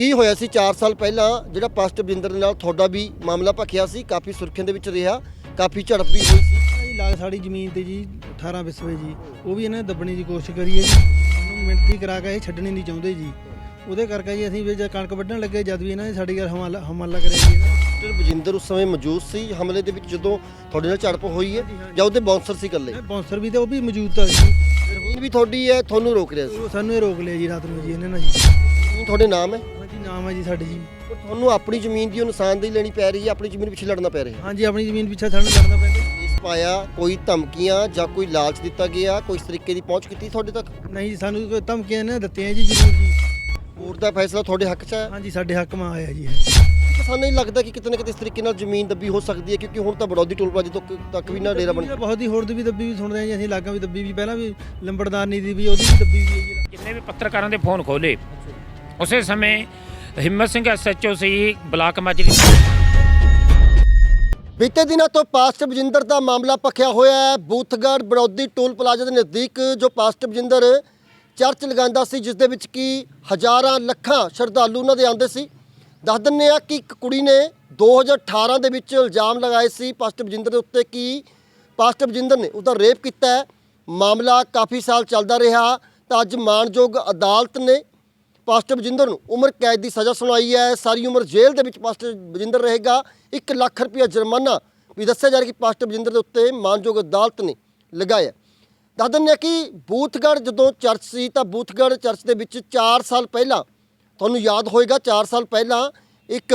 ਕੀ ਹੋਇਆ ਸੀ? 4 ਸਾਲ ਪਹਿਲਾਂ ਜਿਹੜਾ ਪਾਸਟਰ ਬਿੰਦਰ ਨਾਲ ਤੁਹਾਡਾ ਵੀ ਮਾਮਲਾ ਭਖਿਆ ਸੀ ਕਾਫੀ ਸੁਰਖੀਆਂ ਦੇ ਵਿੱਚ ਰਿਹਾ ਕਾਫੀ ਝੜਪ ਵੀ ਹੋਈ ਸੀ। ਜੀ ਲਾਗ ਸਾਡੀ ਜ਼ਮੀਨ ਤੇ ਜੀ 18 ਵਿਸਵੇ ਜੀ ਉਹ ਵੀ ਇਹਨੇ ਦੱਬਣੇ ਦੀ ਕੋਸ਼ਿਸ਼ ਕਰੀ ਹੈ ਜੀ। ਸਾਨੂੰ ਮਿਹਨਤੀ ਕਰਾ ਕੇ ਇਹ ਛੱਡਣੀ ਨਹੀਂ ਚਾਹੁੰਦੇ ਜੀ। ਉਹਦੇ ਕਰਕੇ ਜੀ ਅਸੀਂ ਵੀ ਜਦ ਕਣਕ ਵੱਢਣ ਲੱਗੇ ਜਦ ਵੀ ਇਹਨਾਂ ਨੇ ਸਾਡੀ ਗੱਲ ਹਮਲਾ ਹਮਲਾ ਕਰਿਆ ਜੀ। ਪਾਸਟਰ ਬਜਿੰਦਰ ਉਸ ਸਮੇਂ ਮੌਜੂਦ ਸੀ ਹਮਲੇ ਦੇ ਵਿੱਚ ਜਦੋਂ ਤੁਹਾਡੇ ਨਾਲ ਝੜਪ ਹੋਈ ਹੈ ਜਾਂ ਉਹਦੇ ਬਾਉਂਸਰ ਸੀ ਇਕੱਲੇ? ਬੌਂਸਰ ਵੀ ਤੇ ਉਹ ਵੀ ਮੌਜੂਦ ਤਾਂ ਸੀ। ਵੀ ਤੁਹਾਡੀ ਹੈ ਤੁਹਾਨੂੰ ਰੋਕ ਰਿਹਾ ਸੀ? ਸਾਨੂੰ ਇਹ ਰੋਕ ਲਿਆ ਜੀ ਰਾਤ ਨੂੰ ਜੀ ਇਹਨਾਂ ਨੇ ਜੀ। ਤੁਹਾਡੇ ਨਾਮ ਹੈ? ਨਾਮ ਹੈ ਜੀ ਸਾਡੇ ਜੀ। ਪਰ ਤੁਹਾਨੂੰ ਆਪਣੀ ਜ਼ਮੀਨ ਦੀ ਉਹ ਨਿਸ਼ਾਨਦੇਹੀ ਲੈਣੀ ਪੈ ਰਹੀ ਹੈ ਆਪਣੀ ਜ਼ਮੀਨ ਪਿੱਛੇ ਲੜਨਾ ਪੈ ਰਿਹਾ। ਹਾਂਜੀ ਆਪਣੀ ਜ਼ਮੀਨ ਪਿੱਛੇ ਸਾਨੂੰ ਲੜਨਾ ਪੈਂਦਾ। ਇਸ ਪਾਇਆ ਕੋਈ ਧਮਕੀਆਂ ਜਾਂ ਕੋਈ ਲਾਲਚ ਦਿੱਤਾ ਗਿਆ ਕੋਈ ਇਸ ਤਰੀਕੇ ਦੀ ਪਹੁੰਚ ਕੀਤੀ ਤੁਹਾਡੇ ਤੱਕ? ਨਹੀਂ ਜੀ ਸਾਨੂੰ ਕੋਈ ਧਮਕੀਆਂ ਨੇ ਦਿੱਤੀਆਂ ਜੀ ਜ਼ਰੂਰ ਜੀ। ਕੋਰਟ ਦਾ ਫੈਸਲਾ ਤੁਹਾਡੇ ਹੱਕ 'ਚ ਹੈ? ਹਾਂਜੀ ਸਾਡੇ ਹੱਕ ਮਾ ਆਇਆ ਜੀ। ਇਹ ਸਾਨੂੰ ਨਹੀਂ ਲੱਗਦਾ ਕਿ ਕਿਤੇ ਨਾ ਕਿਤੇ ਇਸ ਤਰੀਕੇ ਨਾਲ ਜ਼ਮੀਨ ਦੱਬੀ ਹੋ ਸਕਦੀ ਹੈ ਕਿਉਂਕਿ ਹੁਣ ਤਾਂ ਬੜੌਦੀ ਟੋਲ ਪਲਾਜ਼ੇ ਤੱਕ ਤੱਕ ਵੀ ਨਾ ਡੇਰਾ ਬਣ ਤਾਂ ਬਹੁਤ ਹੀ ਹੋਰ ਦੀ ਵੀ ਦੱਬੀ ਵੀ ਸੁਣਦੇ ਆ ਜੀ ਅਸੀਂ ਲਾਗਾਂ ਵੀ ਦੱਬੀ ਵੀ ਪਹਿਲਾਂ ਵੀ ਲੰਬੜਦਾਰ ਨੀ ਦੀ ਵੀ ਉਹਦੀ ਵੀ ਦੱਬੀ ਵੀ ਹੈ ਜੀ ਜਿੰਨੇ ਵੀ ਪੱਤਰਕਾਰਾਂ ਦੇ ਫੋਨ ਖੋਲੇ ਉਸੇ ਸਮੇਂ Himmat Singh SHO C block Majri. ਬੀਤੇ ਦਿਨਾਂ ਤੋਂ ਪਾਸਟ ਬਜਿੰਦਰ ਦਾ ਮਾਮਲਾ ਪਖਿਆ ਹੋਇਆ ਹੈ। ਬੂਥਗੜ੍ਹ ਬੜੌਦੀ ਟੋਲ ਪਲਾਜ਼ਾ ਦੇ ਨਜ਼ਦੀਕ ਜੋ ਪਾਸਟ ਬਜਿੰਦਰ ਚਰਚ ਲਗਾਉਂਦਾ ਸੀ, ਜਿਸ ਦੇ ਵਿੱਚ ਕੀ ਹਜ਼ਾਰਾਂ ਲੱਖਾਂ ਸ਼ਰਧਾਲੂ ਉਹਨਾਂ ਦੇ ਆਉਂਦੇ ਸੀ। ਦੱਸ ਦਿੰਨੇ ਆ ਕਿ ਇੱਕ ਕੁੜੀ ਨੇ 2018 ਦੇ ਵਿੱਚ ਇਲਜ਼ਾਮ ਲਗਾਏ ਸੀ ਪਾਸਟ ਬਜਿੰਦਰ ਦੇ ਉੱਤੇ ਕਿ ਪਾਸਟ ਬਜਿੰਦਰ ਨੇ ਉਹਦਾ ਰੇਪ ਕੀਤਾ ਹੈ। ਮਾਮਲਾ ਕਾਫੀ ਸਾਲ ਚੱਲਦਾ ਰਿਹਾ। ਤਾਂ ਅੱਜ ਮਾਣਯੋਗ ਅਦਾਲਤ ਨੇ ਪਾਸਟਰ ਬਜਿੰਦਰ ਨੂੰ। ਉਮਰ ਕੈਦ ਦੀ ਸਜ਼ਾ ਸੁਣਾਈ ਹੈ। ਸਾਰੀ ਉਮਰ ਜੇਲ੍ਹ ਦੇ ਵਿੱਚ ਪਾਸਟਰ ਬਜਿੰਦਰ ਰਹੇਗਾ। 1 ਲੱਖ ਰੁਪਇਆ ਜੁਰਮਾਨਾ ਵੀ ਦੱਸਿਆ ਜਾ ਰਿਹਾ ਕਿ ਪਾਸਟਰ ਬਜਿੰਦਰ ਦੇ ਉੱਤੇ ਮਾਨਯੋਗ ਅਦਾਲਤ ਨੇ ਲਗਾਇਆ ਦੱਸ ਦਿੰਦੇ ਹਾਂ ਕਿ ਬੂਥਗੜ੍ਹ ਜਦੋਂ ਚਰਚ ਸੀ ਤਾਂ ਬੂਥਗੜ੍ਹ ਚਰਚ ਦੇ ਵਿੱਚ 4 ਸਾਲ ਪਹਿਲਾਂ, ਤੁਹਾਨੂੰ ਯਾਦ ਹੋਏਗਾ 4 ਸਾਲ ਪਹਿਲਾਂ ਇੱਕ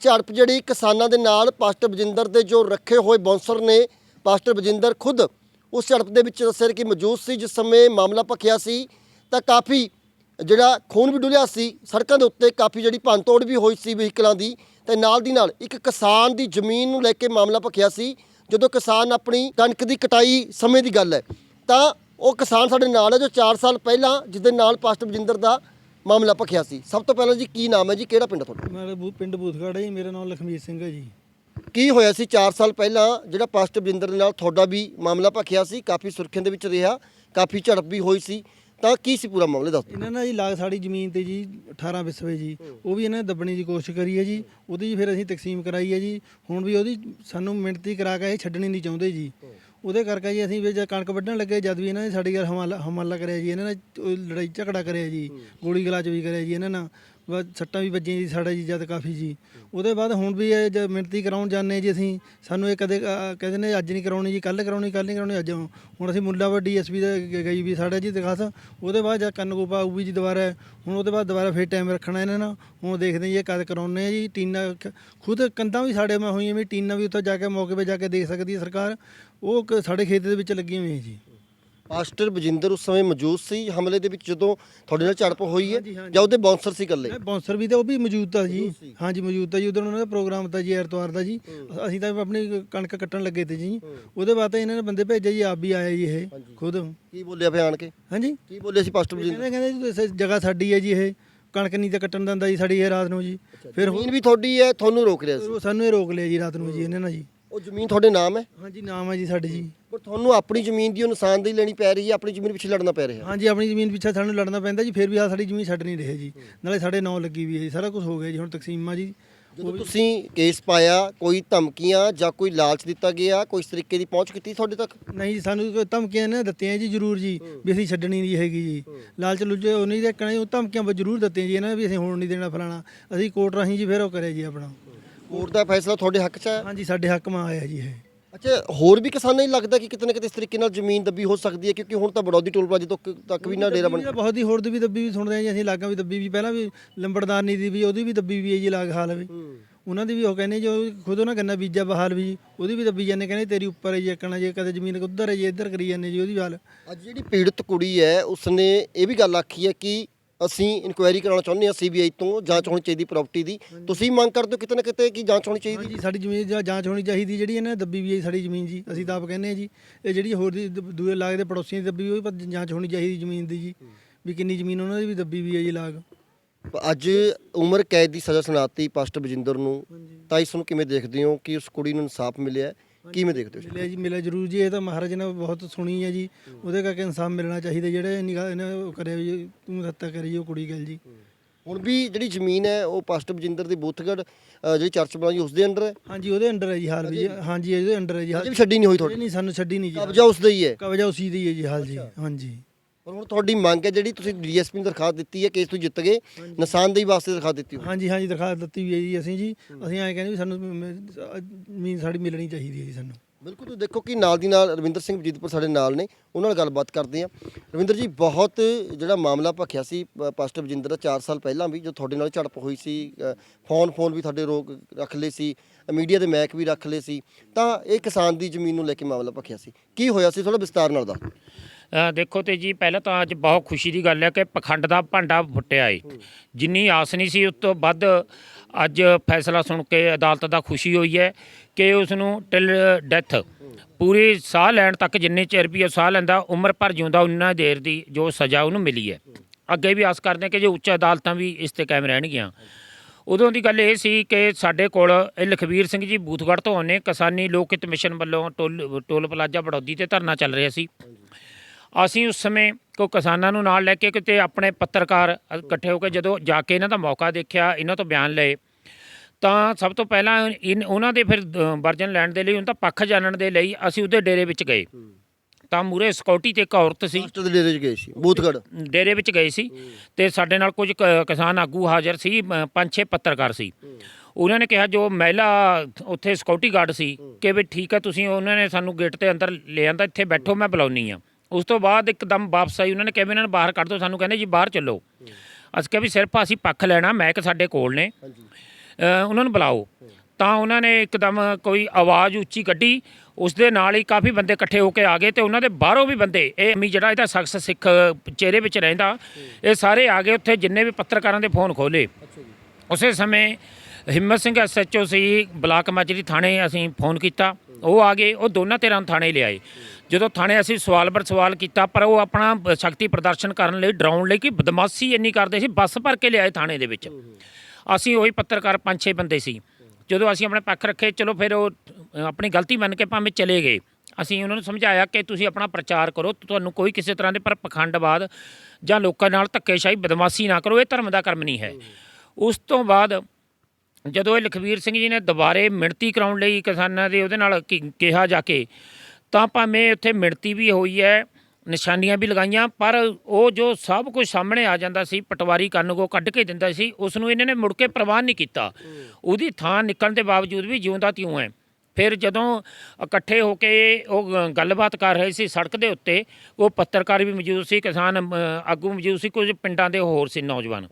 ਝੜਪ ਜਿਹੜੀ ਕਿਸਾਨਾਂ ਦੇ ਨਾਲ ਪਾਸਟਰ ਬਜਿੰਦਰ ਦੇ ਜੋ ਰੱਖੇ ਹੋਏ ਬੌਂਸਰ ਨੇ, ਪਾਸਟਰ ਬਜਿੰਦਰ ਖੁਦ ਉਸ ਝੜਪ ਦੇ ਵਿੱਚ ਦੱਸਿਆ ਕਿ ਮੌਜੂਦ ਸੀ। ਜਿਸ ਸਮੇਂ ਮਾਮਲਾ ਭਖਿਆ ਸੀ ਤਾਂ ਕਾਫੀ ਜਿਹੜਾ ਖੂਨ ਵੀ ਡੁੱਲਿਆ ਸੀ ਸੜਕਾਂ ਦੇ ਉੱਤੇ ਕਾਫੀ ਜਿਹੜੀ ਭੰਨਤੋੜ ਵੀ ਹੋਈ ਸੀ ਵਹੀਕਲਾਂ ਦੀ ਤੇ ਨਾਲ ਦੀ ਨਾਲ ਇੱਕ ਕਿਸਾਨ ਦੀ ਜ਼ਮੀਨ ਨੂੰ ਲੈ ਕੇ ਮਾਮਲਾ ਭਖਿਆ ਸੀ ਜਦੋਂ ਕਿਸਾਨ ਆਪਣੀ ਕਣਕ ਦੀ ਕਟਾਈ ਸਮੇਂ ਦੀ ਗੱਲ ਹੈ। ਤਾਂ ਉਹ ਕਿਸਾਨ ਸਾਡੇ ਨਾਲ ਹੈ ਜੋ 4 ਸਾਲ ਪਹਿਲਾਂ ਜਿਹਦੇ ਨਾਲ ਪਾਸਟਰ ਬਜਿੰਦਰ ਦਾ ਮਾਮਲਾ ਭਖਿਆ ਸੀ। ਸਭ ਤੋਂ ਪਹਿਲਾਂ ਜੀ ਕੀ ਨਾਮ ਹੈ ਜੀ? ਕਿਹੜਾ ਪਿੰਡ ਤੁਹਾਡਾ? ਮੇਰਾ ਬੂ- ਪਿੰਡ ਬੂਥਗੜ੍ਹ ਹੈ ਜੀ ਮੇਰਾ ਨਾਮ ਲਖਮੀਤ ਸਿੰਘ ਹੈ ਜੀ। ਕੀ ਹੋਇਆ ਸੀ 4 ਸਾਲ ਪਹਿਲਾਂ ਜਿਹੜਾ ਪਾਸਟਰ ਬਜਿੰਦਰ ਦੇ ਨਾਲ ਤੁਹਾਡਾ ਵੀ ਮਾਮਲਾ ਭਖਿਆ ਸੀ? ਕਾਫੀ ਸੁਰਖੀਆਂ ਦੇ ਵਿੱਚ ਰਿਹਾ ਕਾਫੀ ਝੜਪ ਵੀ ਹੋਈ ਸੀ। ਤਾਂ ਕੀ ਸੀ ਪੂਰਾ ਮਾਮਲਾ ਦੱਸ ਦਿਓ। ਇਹਨਾਂ ਨੇ ਜੀ ਲਾਗ ਸਾਡੀ ਜ਼ਮੀਨ ਤੇ ਜੀ 18 ਵਿਸਵੇ ਜੀ, ਉਹ ਵੀ ਇਹਨਾਂ ਨੇ ਦੱਬਣੇ ਦੀ ਕੋਸ਼ਿਸ਼ ਕਰੀ ਹੈ ਜੀ, ਉਹਦੀ ਜੀ ਫਿਰ ਅਸੀਂ ਤਕਸੀਮ ਕਰਾਈ ਹੈ ਜੀ, ਹੁਣ ਵੀ ਉਹਦੀ ਸਾਨੂੰ ਮਿਹਨਤੀ ਕਰਾ ਕੇ ਇਹ ਛੱਡਣੀ ਨਹੀਂ ਚਾਹੁੰਦੇ ਜੀ। ਉਹਦੇ ਕਰਕੇ ਜੀ ਅਸੀਂ ਵੀ ਜਦ ਕਣਕ ਵੱਢਣ ਲੱਗੇ, ਜਦ ਵੀ ਇਹਨਾਂ ਨੇ ਸਾਡੀ ਗੱਲ ਹਮਾਲਾ ਹਮਾਲਾ ਕਰਿਆ ਜੀ, ਇਹਨਾਂ ਨੇ ਉਹ ਲੜਾਈ ਝਗੜਾ ਕਰਿਆ ਜੀ ਗੋਲੀ ਗਲਾਚ ਵੀ ਕਰਿਆ ਜੀ ਇਹਨਾਂ ਨਾਲ। ਸੱਟਾਂ ਵੀ ਵੱਜੀਆਂ ਜੀ ਸਾਡਾ ਜੀ ਜਦ ਕਾਫੀ ਜੀ। ਉਹਦੇ ਬਾਅਦ ਹੁਣ ਵੀ ਇਹ ਜਦ ਮਿਣਤੀ ਕਰਾਉਣ ਜਾਂਦੇ ਜੀ ਅਸੀਂ ਸਾਨੂੰ ਇਹ ਕਦੇ ਅਹ, ਕਹਿੰਦੇ ਨੇ ਅੱਜ ਨਹੀਂ ਕਰਾਉਣੀ ਜੀ ਕੱਲ ਕਰਾਉਣੀ ਕੱਲ ਨਹੀਂ ਕਰਾਉਣੀ ਅੱਜ ਹੁਣ ਅਸੀਂ ਮੁੱਲਾਵਾ ਡੀਐਸਪੀ ਦੇ ਗ- ਗਈ ਵੀ ਸਾਡਾ ਜੀ ਦਿਖਾਸ ਉਹਦੇ ਬਾਅਦ ਜਦ ਕੰਨ ਗੋਪਾ ਆਊਗੀ ਜੀ ਦੁਬਾਰਾ ਹੁਣ ਉਹਦੇ ਬਾਅਦ ਦੁਬਾਰਾ ਫੇਰ ਟਾਈਮ ਰੱਖਣਾ ਇਹਨਾਂ ਨਾਲ। ਹੁਣ ਦੇਖਦੇ ਜੀ ਇਹ ਕਦ ਕਰਾਉਣੇ ਆ ਜੀ ਟੀਨਾ ਕ- ਖੁਦ ਕੰਧਾਂ ਵੀ ਸਾਡੇ ਮੈਂ ਹੋਈਆਂ ਵੀ ਟੀਨਾ ਵੀ ਉੱਥੇ ਜਾ ਕੇ ਮੌਕੇ 'ਤੇ ਜਾ ਕੇ ਦੇਖ ਸਕਦੀ ਹੈ ਸਰਕਾਰ। ਉਹ ਕ- ਸਾਡੇ ਖੇਤ ਦੇ ਵਿੱਚ ਲੱਗੀਆਂ ਹੋਈਆਂ ਜੀ। ਪਾਸਟਰ ਬਜਿੰਦਰ ਉਸ ਸਮੇਂ ਮੌਜੂਦ ਸੀ ਹਮਲੇ ਦੇ ਵਿੱਚ ਜਦੋਂ ਤੁਹਾਡੇ ਨਾਲ ਝੜਪ ਹੋਈ ਹੈ ਹਾਂਜੀ, ਹਾਂਜੀ। ਜਾਂ ਉਹਦੇ ਬਾਉਂਸਰ ਸੀ ਇਕੱਲੇ? ਇਹ ਬੌਂਸਰ ਵੀ ਤੇ ਉਹ ਵੀ ਮੌਜੂਦ ਤਾਂ ਜੀ। ਮੌਜੂਦ ਸੀ। ਹਾਂਜੀ ਮੌਜੂਦ ਤਾਂ ਜੀ। ਉਦੋਂ ਉਹਨਾਂ ਦਾ ਪ੍ਰੋਗਰਾਮ ਤਾਂ ਜੀ ਐਤਵਾਰ ਦਾ ਜੀ। ਅਸੀਂ ਤਾਂ ਆਪਣੀ ਕਣਕ ਕੱਟਣ ਲੱਗੇ ਤੇ ਜੀ। ਉਹਦੇ ਬਾਅਦ ਤਾਂ ਇਹਨਾਂ ਨੇ ਬੰਦੇ ਭੇਜੇ ਜੀ ਆਪ ਵੀ ਆਇਆ ਜੀ ਇਹ ਖੁਦ। ਕੀ ਬੋਲਿਆ ਫਿਰ ਆਣ ਕੇ? ਹਾਂਜੀ। ਕੀ ਬੋਲਿਆ ਸੀ ਪਾਸਟਰ ਬਜਿੰਦਰ? ਕਹਿੰਦੇ ਕਹਿੰਦੇ ਜੀ ਇਸ ਜਗ੍ਹਾ ਸਾਡੀ ਹੈ ਜੀ ਇਹ। ਕਣਕ ਨਹੀਂ ਤਾਂ ਕੱਟਣ ਦਿੰਦਾ ਜੀ ਸਾਡੀ ਇਹ ਰਾਤ ਨੂੰ ਜੀ। ਫਿਰ ਜ਼ਮੀਨ ਵੀ ਤੁਹਾਡੀ ਹੈ ਤੁਹਾਨੂੰ ਰੋਕ ਰਿਹਾ ਸੀ? ਸਾਨੂੰ ਇਹ ਰੋਕ ਲਿਆ ਜੀ ਰਾਤ ਨੂੰ ਜੀ ਇਹਨਾਂ ਨੇ ਜੀ। ਉਹ ਜ਼ਮੀਨ ਤੁਹਾਡੇ ਨਾਮ ਹੈ? ਹਾਂਜੀ ਨਾਮ ਹੈ ਜੀ ਸਾਡੇ ਜੀ। ਪਰ ਤੁਹਾਨੂੰ ਆਪਣੀ ਜ਼ਮੀਨ ਦੀ ਉਹ ਨਿਸ਼ਾਨਦੇਹੀ ਲੈਣੀ ਪੈ ਰਹੀ ਹੈ ਆਪਣੀ ਜ਼ਮੀਨ ਪਿੱਛੇ ਲੜਨਾ ਪੈ ਰਿਹਾ। ਹਾਂਜੀ ਆਪਣੀ ਜ਼ਮੀਨ ਪਿੱਛੇ ਸਾਨੂੰ ਲੜਨਾ ਪੈਂਦਾ ਜੀ ਫਿਰ ਵੀ ਆ ਸਾਡੀ ਜ਼ਮੀਨ ਛੱਡ ਨਹੀਂ ਰਹੇ ਜੀ। ਨਾਲੇ ਸਾਡੇ ਨਾਂ ਲੱਗੀ ਵੀ ਹੈ ਜੀ ਸਾਰਾ ਕੁਝ ਹੋ ਗਿਆ ਜੀ ਹੁਣ ਤਕਸੀਮਾਂ ਜੀ। ਜਦੋਂ ਤੁਸੀਂ ਕੇਸ ਪਾਇਆ ਕੋਈ ਧਮਕੀਆਂ ਜਾਂ ਕੋਈ ਲਾਲਚ ਦਿੱਤਾ ਗਿਆ ਕੋਈ ਇਸ ਤਰੀਕੇ ਦੀ ਪਹੁੰਚ ਕੀਤੀ ਤੁਹਾਡੇ ਤੱਕ? ਨਹੀਂ ਜੀ ਸਾਨੂੰ ਕੋਈ ਧਮਕੀਆਂ ਨੇ ਦਿੱਤੀਆਂ ਜੀ ਜ਼ਰੂਰ ਜੀ ਵੀ ਅਸੀਂ ਛੱਡਣੀ ਨਹੀਂ ਹੈਗੀ ਜੀ। ਲਾਲਚ ਲੁੱਜੇ ਉਹ ਨਹੀਂ ਦੇਖਣਾ ਜੀ ਉਹ ਧਮਕੀਆਂ ਬ- ਜ਼ਰੂਰ ਦਿੱਤੀਆਂ ਜੀ ਇਹਨਾਂ ਨੇ ਵੀ ਅਸੀਂ ਹੁਣ ਨਹੀਂ ਦੇਣਾ ਫਲਾਣਾ। ਅਸੀਂ ਕੋਰਟ ਰਾਹੀਂ ਜੀ ਫਿਰ ਉਹ ਕਰਿਆ ਜੀ ਆਪਣਾ। ਕੋਰਟ ਦਾ ਫੈਸਲਾ ਤੁਹਾਡੇ ਹੱਕ 'ਚ ਹੈ? ਹਾਂਜੀ ਸਾਡੇ ਹੱਕ ਮਾ ਆਇਆ ਜੀ ਇਹ। ਅੱਛਾ ਹੋਰ ਵੀ ਕਿਸਾਨਾਂ ਨੂੰ ਲੱਗਦਾ ਕਿ ਕਿਤੇ ਨਾ ਕਿਤੇ ਇਸ ਤਰੀਕੇ ਨਾਲ ਜ਼ਮੀਨ ਦੱਬੀ ਹੋ ਸਕਦੀ ਹੈ? ਕਿਉਂਕਿ ਹੁਣ ਤਾਂ ਬੜੌਦੀ ਟੋਲ ਪਲਾਜ਼ੇ ਤੱਕ ਤੱਕ ਵੀ ਨਾ ਡੇਰਾ ਬਣ ਬਹੁਤ ਹੀ ਹੋਰ ਦੀ ਵੀ ਦੱਬੀ ਵੀ ਸੁਣਦੇ ਆ ਜੀ ਅਸੀਂ ਲਾਗਾਂ ਵੀ ਦੱਬੀ ਵੀ ਪਹਿਲਾਂ ਵੀ ਲੰਬੜਦਾਰ ਨੀ ਦੀ ਵੀ ਉਹਦੀ ਵੀ ਦੱਬੀ ਵੀ ਹੈ ਜੀ ਲਾਗ ਹਾਲ ਵੀ। ਉਹਨਾਂ ਦੀ ਵੀ ਉਹ ਕਹਿੰਦੇ ਜੋ ਖੁਦ ਉਹਨਾਂ ਗੰਨਾ ਬੀਜਾ ਬਹਾਲ ਵੀ ਉਹਦੀ ਵੀ ਦੱਬੀ ਜਾਂਦੇ ਕਹਿੰਦੇ ਤੇਰੀ ਉੱਪਰ ਹੈ ਜੀ ਇੱਕਣਾ ਜੇ ਕਦੇ ਜ਼ਮੀਨ ਉੱਧਰ ਹੈ ਜੀ ਇੱਧਰ ਕਰੀ ਜਾਂਦੇ ਜੀ ਉਹਦੀ ਹਾਲ ਅੱਜ ਜਿਹੜੀ ਪੀੜਤ ਕੁੜੀ ਹੈ ਉਸਨੇ ਇਹ ਵੀ ਗੱਲ ਆਖੀ ਹੈ ਕਿ ਅਸੀਂ ਇਨਕੁਆਇਰੀ ਕਰਾਉਣਾ ਚਾਹੁੰਦੇ ਹਾਂ ਸੀਬੀਆਈ ਤੋਂ ਜਾਂਚ ਹੋਣੀ ਚਾਹੀਦੀ ਪ੍ਰਾਪਰਟੀ ਦੀ। ਤੁਸੀਂ ਮੰਗ ਕਰਦੇ ਹੋ ਕਿਤੇ ਨਾ ਕਿਤੇ ਕਿ ਜਾਂਚ ਹੋਣੀ ਚਾਹੀਦੀ? ਹਾਂਜੀ ਸਾਡੀ ਜ਼ਮੀਨ ਦੀ ਜਾਂਚ ਹੋਣੀ ਚਾਹੀਦੀ ਜਿਹੜੀ ਇਹਨਾਂ ਦੱਬੀ ਵੀ ਹੈ ਸਾਡੀ ਜ਼ਮੀਨ ਜੀ। ਅਸੀਂ ਤਾਂ ਆਪ ਕਹਿੰਦੇ ਆ ਜੀ ਇਹ ਜਿਹੜੀ ਹੋਰ ਦੀ ਦੂਏ ਲਾਗ ਦੇ ਪੜੋਸੀਆਂ ਦੀ ਦੱਬੀ ਹੋਈ ਪਰ ਜਾਂਚ ਹੋਣੀ ਚਾਹੀਦੀ ਜ਼ਮੀਨ ਦੀ ਜੀ। ਵੀ ਕਿੰਨੀ ਜ਼ਮੀਨ ਉਹਨਾਂ ਦੀ ਵੀ ਦੱਬੀ ਵੀ ਹੈ ਜੀ ਲਾਗ। ਅੱਜ ਉਮਰ ਕੈਦ ਦੀ ਸਜ਼ਾ ਸੁਣਾਤੀ ਪਾਸਟਰ ਬਜਿੰਦਰ ਨੂੰ। ਤਾਂ ਇਸ ਨੂੰ ਕਿਵੇਂ ਦੇਖਦੇ ਹੋ ਕਿ ਉਸ ਕੁੜੀ ਨੂੰ ਇਨਸਾਫ ਮਿਲਿਆ ਹੈ? ਕਿਵੇਂ ਦੇਖਦੇ ਹੋ ਮਿਲਿਆ ਜੀ ਮਿਲਿਆ ਜ਼ਰੂਰ ਜੀ ਇਹ ਤਾਂ ਮਹਾਰਾਜ ਨੇ ਬਹੁਤ ਸੁਣੀ ਹੈ ਜੀ। ਉਹਦੇ ਕਰਕੇ ਇਨਸਾਫ ਮਿਲਣਾ ਚਾਹੀਦਾ ਜਿਹੜੇ ਨਿਗਾਹ ਇਹਨੇ ਉਹ ਕਰਿਆ ਵੀ ਤੂੰ ਹੱਤਾ ਕਰੀ ਉਹ ਕੁੜੀ ਗੱਲ ਜੀ। ਹੁਣ ਵੀ ਜਿਹੜੀ ਜ਼ਮੀਨ ਹੈ ਉਹ ਪਾਸਟਰ ਬਜਿੰਦਰ ਦੀ ਬੂਥਗੜ ਅ, ਜਿਹੜੀ ਚਰਚ ਬਣਾਈ ਉਸ ਦੇ ਅੰਡਰ ਹੈ? ਹਾਂਜੀ ਉਹਦੇ ਅੰਡਰ ਹੈ ਜੀ ਹਾਲ ਵੀ ਜੀ। ਹਾਂਜੀ। ਇਹਦੇ ਅੰਡਰ ਹੈ ਜੀ ਹਾਲ। ਅਜੇ ਵੀ ਛੱਡੀ ਨਹੀਂ ਹੋਈ ਇਹ ਤੁਹਾਡੀ? ਨਹੀਂ ਸਾਨੂੰ ਛੱਡੀ ਨਹੀਂ ਜੀ ਕਬਜ਼ਾ ਉਸ ਦਾ ਹੀ ਹੈ। ਕਬਜ਼ਾ ਉਸੀ ਦੀ ਹੈ ਜੀ ਹਾਲ ਜੀ ਹਾਂਜੀ। ਪਰ ਹੁਣ ਤੁਹਾਡੀ ਮੰਗ ਹੈ ਜਿਹੜੀ ਤੁਸੀਂ ਡੀਐਸਪੀ ਨੂੰ ਦਰਖਾਸਤ ਦਿੱਤੀ ਹੈ ਕੇਸ ਤੋਂ ਜਿੱਤ ਗਏ ਨਿਸ਼ਾਨਦੇਹੀ ਵਾਸਤੇ ਦਰਖਾਸਤ ਦਿੱਤੀ ਹੋਈ ਹਾਂਜੀ ਹਾਂਜੀ ਦਰਖਾਸਤ ਦਿੱਤੀ ਵੀ ਹੈ ਜੀ ਅਸੀਂ ਜੀ। ਅਸੀਂ ਐਂ ਕਹਿੰਦੇ ਵੀ ਸਾਨੂੰ ਜ਼ਮੀਨ ਸਾਡੀ ਮਿਲਣੀ ਚਾਹੀਦੀ ਹੈ ਜੀ ਸਾਨੂੰ। ਬਿਲਕੁਲ ਤੁਸੀਂ ਦੇਖੋ ਕਿ ਨਾਲ ਦੀ ਨਾਲ ਰਵਿੰਦਰ ਸਿੰਘ ਜੀਤਪੁਰ ਸਾਡੇ ਨਾਲ ਨੇ ਉਹਨਾਂ ਨਾਲ ਗੱਲਬਾਤ ਕਰਦੇ ਆ ਰਵਿੰਦਰ ਜੀ ਬਹੁਤ ਜਿਹੜਾ ਮਾਮਲਾ ਭਖਿਆ ਸੀ ਪਾਸਟਰ ਬਜਿੰਦਰ ਦਾ 4 ਸਾਲ ਪਹਿਲਾਂ ਵੀ ਜੋ ਤੁਹਾਡੇ ਨਾਲ ਝੜਪ ਹੋਈ ਸੀ ਫੋਨ ਫੋਨ ਵੀ ਤੁਹਾਡੇ ਰੋਕ ਰੱਖ ਲਏ ਸੀ ਮੀਡੀਆ ਦੇ ਮੈਕ ਵੀ ਰੱਖ ਲਏ ਸੀ ਤਾਂ ਇਹ ਕਿਸਾਨ ਦੀ ਜ਼ਮੀਨ ਨੂੰ ਲੈ ਕੇ ਮਾਮਲਾ ਭਖਿਆ ਸੀ। ਕੀ ਹੋਇਆ ਸੀ ਥੋੜਾ ਵਿਸਤਾਰ ਨਾਲ ਦੱਸ ਅ, ਦੇਖੋ ਤੇ ਜੀ ਪਹਿਲਾਂ ਤਾਂ ਅੱਜ ਬਹੁਤ ਖੁਸ਼ੀ ਦੀ ਗੱਲ ਹੈ ਕਿ ਪਖੰਡ ਦਾ ਭਾਂਡਾ ਫੁੱਟਿਆ ਏ। ਜਿੰਨੀ ਆਸ ਨਹੀਂ ਸੀ ਉਸ ਤੋਂ ਵੱਧ ਅੱਜ ਫੈਸਲਾ ਸੁਣ ਕੇ ਅਦਾਲਤ ਦਾ ਖੁਸ਼ੀ ਹੋਈ ਹੈ ਕਿ ਉਸ ਨੂੰ ਟਿਲ ਡੈਥ ਪੂਰੀ ਸਾਹ ਲੈਣ ਤੱਕ ਜਿੰਨੇ ਚਿਰ ਵੀ ਉਹ ਸਾਹ ਲੈਂਦਾ ਉਮਰ ਭਰ ਜਿਉਂਦਾ ਉਨਾ ਦੇਰ ਦੀ ਜੋ ਸਜ਼ਾ ਉਹਨੂੰ ਮਿਲੀ ਹੈ। ਅੱਗੇ ਵੀ ਆਸ ਕਰਦੇ ਹਾਂ ਕਿ ਜੇ ਉੱਚ ਅਦਾਲਤਾਂ ਵੀ ਇਸ ਤੇ ਕਾਇਮ ਰਹਿਣਗੀਆਂ। ਉਦੋਂ ਦੀ ਗੱਲ ਇਹ ਸੀ ਕਿ ਸਾਡੇ ਕੋਲ ਇਹ ਲਖਵੀਰ ਸਿੰਘ ਜੀ ਬੂਥਗੜ੍ਹ ਤੋਂ ਆਉਂਦੇ ਕਿਸਾਨੀ ਲੋਕ ਹਿੱਤ ਮਿਸ਼ਨ ਵੱਲੋਂ ਟੋਲ ਟੋਲ ਪਲਾਜ਼ਾ ਬੜੌਦੀ ਤੇ ਧਰਨਾ ਚੱਲ ਰਿਹਾ ਸੀ। ਅਸੀਂ ਉਸ ਸਮੇਂ ਕੋ ਕਿਸਾਨਾਂ ਨੂੰ ਨਾਲ ਲੈ ਕੇ ਕਿਤੇ ਆਪਣੇ ਪੱਤਰਕਾਰ ਇਕੱਠੇ ਹੋ ਕੇ ਜਦੋਂ ਜਾ ਕੇ ਇਹਨਾਂ ਦਾ ਮੌਕਾ ਦੇਖਿਆ ਇਹਨਾਂ ਤੋਂ ਬਿਆਨ ਲਏ ਤਾਂ ਸਭ ਤੋਂ ਪਹਿਲਾਂ ਉਹਨਾਂ ਦੇ ਫਿਰ ਵਰਜਨ ਲੈਣ ਦੇ ਲਈ ਉਹਨਾਂ ਦਾ ਪੱਖ ਜਾਣਨ ਦੇ ਲਈ ਅਸੀਂ ਉਹਦੇ ਡੇਰੇ ਵਿੱਚ ਗਏ। ਤਾਂ ਮੂਰੇ ਸਿਕਿਉਰਟੀ ਤੇ ਇੱਕ ਔਰਤ ਸੀ। ਦੇ ਡੇਰੇ 'ਚ ਗਏ ਸੀ ਬੂਥਗੜ ਡੇਰੇ ਵਿੱਚ ਗਏ ਸੀ ਤੇ ਸਾਡੇ ਨਾਲ ਕੁਝ ਕਿਸਾਨ ਆਗੂ ਹਾਜ਼ਰ ਸੀ ਪੰਜ ਛੇ ਪੱਤਰਕਾਰ ਸੀ। ਉਹਨਾਂ ਨੇ ਕਿਹਾ ਜੋ ਮਹਿਲਾ ਉੱਥੇ ਸਿਕਿਉਰਟੀ ਗਾਰਡ ਸੀ ਕਿ ਵੀ ਠੀਕ ਹੈ ਤੁਸੀਂ ਉਹਨਾਂ ਨੇ ਸਾਨੂੰ ਗੇਟ ਤੇ ਅੰਦਰ ਲੈ ਆਂਦਾ ਇੱਥੇ ਬੈਠੋ ਮੈਂ ਬੁਲਾਉਣੀ ਆ ਉਸ ਤੋਂ ਬਾਅਦ ਇੱਕਦਮ ਵਾਪਸ ਆਈ ਉਹਨਾਂ ਨੇ ਕਿਹਾ ਵੀ ਇਹਨਾਂ ਨੂੰ ਬਾਹਰ ਕੱਢ ਦਿਓ ਸਾਨੂੰ ਕਹਿੰਦੇ ਜੀ ਬਾਹਰ ਚੱਲੋ। ਅਸੀਂ ਕਿਹਾ ਵੀ ਸਿਰਫ ਅਸੀਂ ਪੱਖ ਲੈਣਾ ਮੈਕ ਸਾਡੇ ਕੋਲ ਨੇ। ਉਹਨਾਂ ਨੂੰ ਬੁਲਾਓ। ਤਾਂ ਉਹਨਾਂ ਨੇ ਇੱਕਦਮ ਕੋਈ ਆਵਾਜ਼ ਉੱਚੀ ਕੱਢੀ। ਉਸ ਦੇ ਨਾਲ ਹੀ ਕਾਫੀ ਬੰਦੇ ਇਕੱਠੇ ਹੋ ਕੇ ਆ ਗਏ ਤੇ ਉਹਨਾਂ ਦੇ ਬਾਹਰੋਂ ਵੀ ਬੰਦੇ ਇਹ ਮੀ ਜਿਹੜਾ ਇਹਦਾ ਸ਼ਖਸ ਸਿੱਖ ਚਿਹਰੇ ਵਿੱਚ ਰਹਿੰਦਾ ਇਹ ਸਾਰੇ ਆ ਗਏ ਉੱਥੇ ਜਿੰਨੇ ਵੀ ਪੱਤਰਕਾਰਾਂ ਦੇ ਫੋਨ ਖੋਲੇ ਉਸੇ ਸਮੇਂ Himmat Singh SHO C block Majri ਥਾਣੇ ਅਸੀਂ ਫੋਨ ਕੀਤਾ। ਉਹ ਆ ਗਏ ਉਹ ਦੋਨਾਂ ਧਿਰਾਂ ਨੂੰ ਥਾਣੇ ਲਿਆਏ। ਜਦੋਂ ਥਾਣੇ ਅਸੀਂ ਸਵਾਲ ਪਰ ਸਵਾਲ ਕੀਤਾ, ਪਰ ਉਹ ਆਪਣਾ ਸ਼ਕਤੀ ਪ੍ਰਦਰਸ਼ਨ ਕਰਨ ਲਈ ਡਰਾਉਣ ਲਈ ਕਿ ਬਦਮਾਸ਼ੀ ਇੰਨੀ ਕਰਦੇ ਸੀ, ਬੱਸ ਭਰ ਕੇ ਲਿਆਏ ਥਾਣੇ ਦੇ ਵਿੱਚ। ਅਸੀਂ ਉਹੀ ਪੱਤਰਕਾਰ ਪੰਜ ਛੇ ਬੰਦੇ ਸੀ। ਜਦੋਂ ਅਸੀਂ ਆਪਣੇ ਪੱਖ ਰੱਖੇ, ਚਲੋ ਫਿਰ ਉਹ ਆਪਣੀ ਗਲਤੀ ਮੰਨ ਕੇ ਭਾਵੇਂ ਚਲੇ ਗਏ। ਅਸੀਂ ਉਹਨਾਂ ਨੂੰ ਸਮਝਾਇਆ ਕਿ ਤੁਸੀਂ ਆਪਣਾ ਪ੍ਰਚਾਰ ਕਰੋ, ਤੁਹਾਨੂੰ ਕੋਈ ਕਿਸੇ ਤਰ੍ਹਾਂ ਦੇ ਪਰ ਪਖੰਡਵਾਦ ਜਾਂ ਲੋਕਾਂ ਨਾਲ ਧੱਕੇਸ਼ਾਹੀ, ਬਦਮਾਸ਼ੀ ਨਾ ਕਰੋ, ਇਹ ਧਰਮ ਦਾ ਕਰਮ ਨਹੀਂ ਹੈ। ਉਸ ਤੋਂ ਬਾਅਦ ਜਦੋਂ ਇਹ ਲਖਵੀਰ ਸਿੰਘ ਜੀ ਨੇ ਦੁਬਾਰੇ ਮਿਣਤੀ ਕਰਾਉਣ ਲਈ ਕਿਸਾਨਾਂ ਦੇ ਉਹਦੇ ਨਾਲ ਕਿ- ਕਿਹਾ ਜਾ ਕੇ ਤਾਂ ਭਾਵੇਂ ਉੱਥੇ ਮਿਣਤੀ ਵੀ ਹੋਈ ਹੈ ਨਿਸ਼ਾਨੀਆਂ ਵੀ ਲਗਾਈਆਂ ਪਰ ਉਹ ਜੋ ਸਭ ਕੁਝ ਸਾਹਮਣੇ ਆ ਜਾਂਦਾ ਸੀ ਪਟਵਾਰੀ ਕੰਨ ਕੋ ਕੱਢ ਕੇ ਦਿੰਦਾ ਸੀ ਉਸ ਨੂੰ ਇਹਨਾਂ ਨੇ ਮੁੜ ਕੇ ਪ੍ਰਵਾਨ ਨਹੀਂ ਕੀਤਾ। ਉਹਦੀ ਥਾਂ ਨਿਕਲਣ ਦੇ ਬਾਵਜੂਦ ਵੀ ਜਿਉਂਦਾ ਤਿਉਂ ਹੈ। ਫਿਰ ਜਦੋਂ ਇਕੱਠੇ ਹੋ ਕੇ ਉਹ ਗੱਲਬਾਤ ਕਰ ਰਹੇ ਸੀ ਸੜਕ ਦੇ ਉੱਤੇ ਉਹ ਪੱਤਰਕਾਰ ਵੀ ਮੌਜੂਦ ਸੀ ਕਿਸਾਨ ਆਗੂ ਮੌਜੂਦ ਸੀ ਕੁਝ ਪਿੰਡਾਂ ਦੇ ਹੋਰ ਸੀ ਨੌਜਵਾਨ।